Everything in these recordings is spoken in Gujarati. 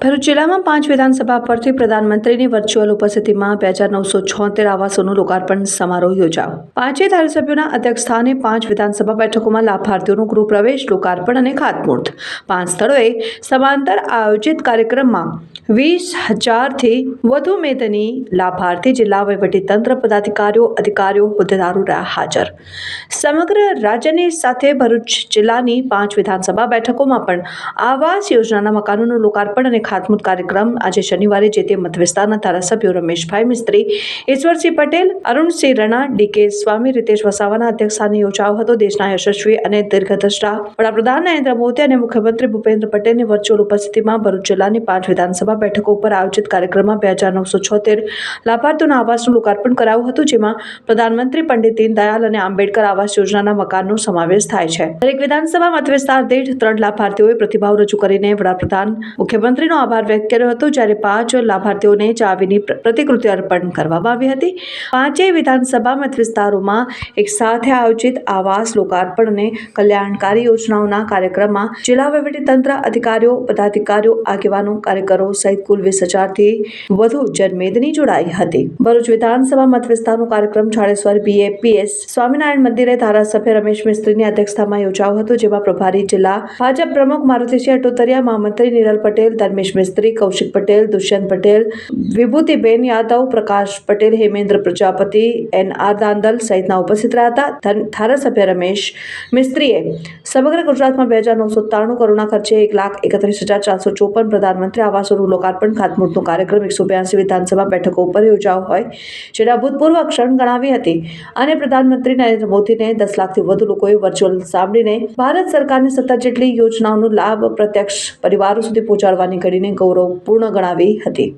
ભરૂચ જિલ્લામાં પાંચ વિધાનસભા પરથી પ્રધાનમંત્રીની વર્ચ્યુઅલ ઉપસ્થિતિમાં બે હજાર નવસો છોતેર આવાસોનું લોકાર્પણ સમારોહ યોજાયો. પાંચેય ધારાસભ્યોના અધ્યક્ષસ્થાને પાંચ વિધાનસભા બેઠકોમાં લાભાર્થીઓનું ગૃહ પ્રવેશ લોકાર્પણ અને ખાતમુહૂર્ત. પાંચ સ્થળોએ સમાંતર આયોજિત કાર્યક્રમમાં વીસ હજારથી વધુ મેદની લાભાર્થી જિલ્લા વહીવટીતંત્ર પદાધિકારીઓ, અધિકારીઓ હોદ્દેદારો રહ્યા હાજર. સમગ્ર રાજ્યની સાથે ભરૂચ જિલ્લાની પાંચ વિધાનસભા બેઠકોમાં પણ આવાસ યોજનાના મકાનોનું લોકાર્પણ અને ખાતમુહૂર્ત કાર્યક્રમ આજે શનિવારે જે તે મતવિસ્તારના ધારાસભ્યો રમેશભાઈ મિસ્ત્રી, ઈશ્વરસિંહ પટેલ, અરુણસિંહ રણા ડીકે સ્વામી, રીતેશ વસાવાના અધ્યક્ષસ્થાને યોજાયો હતો. દેશના યશસ્વી અને દીર્ઘદ્રષ્ટા વડાપ્રધાન નરેન્દ્ર મોદી અને મુખ્યમંત્રી ભૂપેન્દ્ર પટેલની વર્ચ્યુઅલ ઉપસ્થિતિમાં ભરૂચ જિલ્લાની પાંચ વિધાનસભા બેઠકો ઉપર આયોજિત કાર્યક્રમમાં બે હજાર નવસો છોતેર લાભાર્થીઓના આવાસનું લોકાર્પણ કરાયું હતું, જેમાં પ્રધાનમંત્રી પંડિત દીનદયાલ અને આંબેડકર આવાસ યોજનાના મકાનનો સમાવેશ થાય છે. દરેક વિધાનસભા મત વિસ્તાર દીઠ ત્રણ લાભાર્થીઓએ પ્રતિભાવ રજૂ કરીને વડાપ્રધાન મુખ્યમંત્રીનો આભાર વ્યક્ત કર્યો હતો, જ્યારે પાંચ લાભાર્થીઓને ચાવીની પ્રતિકૃતિ અર્પણ કરવામાં આવી હતી. પાંચેય વિધાનસભા મત વિસ્તારોમાં એક સાથે આયોજિત આવાસ લોકાર્પણ અને કલ્યાણકારી યોજનાઓના કાર્યક્રમમાં જિલ્લા વહીવટીતંત્ર અધિકારીઓ, પદાધિકારીઓ, આગેવાનો, કાર્યકરો સહિત કુલ વીસ હજારથી વધુ જનમેદની જોડાઈ હતી. ભરૂચ વિધાનસભા મત વિસ્તારનો કાર્યક્રમ છાળેશ્વર બીએપીએસ સ્વામિનારાયણ મંદિરે ધારાસભ્ય રમેશ મિસ્ત્રીની અધ્યક્ષતામાં યોજાયો હતો, જેમાં પ્રભારી જિલ્લા ભાજપ પ્રમુખ મારુતિસિંહ અટોતરિયા, મહામંત્રી નિરલ પટેલ, ધર્મેશ મિસ્ત્રી, કૌશિક પટેલ, દુષ્યંત પટેલ, વિભૂતિબેન યાદવ, પ્રકાશ પટેલ, હેમેન્દ્ર પ્રજાપતિ, એન આર દાંદલ સહિતના ઉપસ્થિત રહ્યા હતા. ધારાસભ્ય રમેશ મિસ્ત્રીએ સમગ્ર ગુજરાતમાં બે હજાર નવસો ત્રાણું કરોડના ખર્ચે એક લાખ એકત્રીસ હજાર ચારસો ચોપન પ્રધાનમંત્રી આવાસોનું લોકાર્પણ ખાતમુહૂર્તનો કાર્યક્રમ એકસો બ્યાસી વિધાનસભા બેઠકો ઉપર યોજાયો હોય. જેને અભૂતપૂર્વ ક્ષણ ગણાવી હતી. અને પ્રધાનમંત્રી નરેન્દ્ર મોદીને દસ લાખથી વધુ લોકોએ વર્ચ્યુઅલ સાંભળીને ભારત સરકારની સત્તર જેટલી યોજનાઓનો લાભ પ્રત્યક્ષ પરિવારો સુધી પહોંચાડવાની કરીને ગૌરવપૂર્ણ ગણાવી હતી.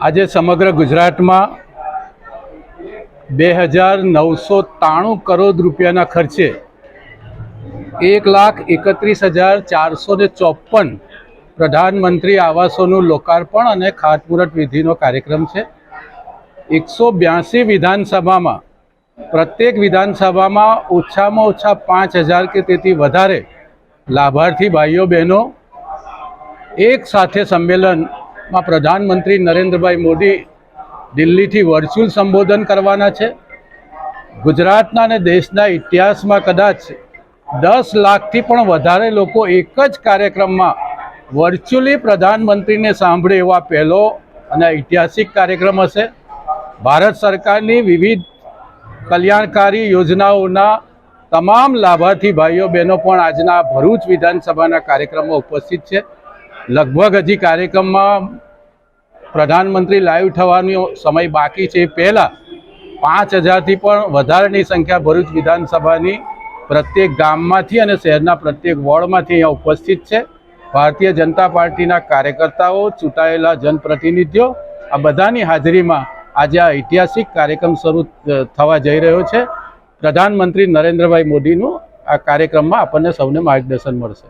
આજે સમગ્ર ગુજરાતમાં બે હજાર નવસો ત્રાણું કરોડ રૂપિયાના ખર્ચે એક લાખ એકત્રીસ હજાર ચારસો ને ચોપન પ્રધાનમંત્રી આવાસોનું લોકાર્પણ અને ખાતમુહૂર્ત વિધિનો કાર્યક્રમ છે. એકસો બ્યાસી વિધાનસભામાં, પ્રત્યેક વિધાનસભામાં ઓછામાં ઓછા પાંચ હજાર કે તેથી વધારે લાભાર્થી ભાઈઓ બહેનો, એક સાથે સંમેલનમાં પ્રધાનમંત્રી નરેન્દ્રભાઈ મોદી દિલ્હીથી વર્ચ્યુઅલ સંબોધન કરવાના છે. ગુજરાતના અને દેશના ઇતિહાસમાં કદાચ દસ લાખથી પણ વધારે લોકો એક જ કાર્યક્રમમાં વર્ચ્યુઅલી પ્રધાનમંત્રીને સાંભળે એવા પહેલો અને ઐતિહાસિક કાર્યક્રમ હશે. ભારત સરકારની વિવિધ કલ્યાણકારી યોજનાઓના તમામ લાભાર્થી ભાઈઓ, બહેનો પણ આજના ભરૂચ વિધાનસભાના કાર્યક્રમમાં ઉપસ્થિત છે. લગભગ હજી કાર્યક્રમમાં પ્રધાનમંત્રી લાઈવ થવાનો સમય બાકી છે. એ પહેલાં પાંચ હજારથી પણ વધારેની સંખ્યા ભરૂચ વિધાનસભાની પ્રત્યેક ગામમાંથી અને શહેરના પ્રત્યેક વોર્ડમાંથી અહીંયા ઉપસ્થિત છે. ભારતીય જનતા પાર્ટીના કાર્યકર્તાઓ, ચૂંટાયેલા જનપ્રતિનિધિઓ, આ બધાની હાજરીમાં આજે આ ઐતિહાસિક કાર્યક્રમ શરૂ થવા જઈ રહ્યો છે. પ્રધાનમંત્રી નરેન્દ્રભાઈ મોદીનું આ કાર્યક્રમમાં આપણને સૌને માર્ગદર્શન મળશે.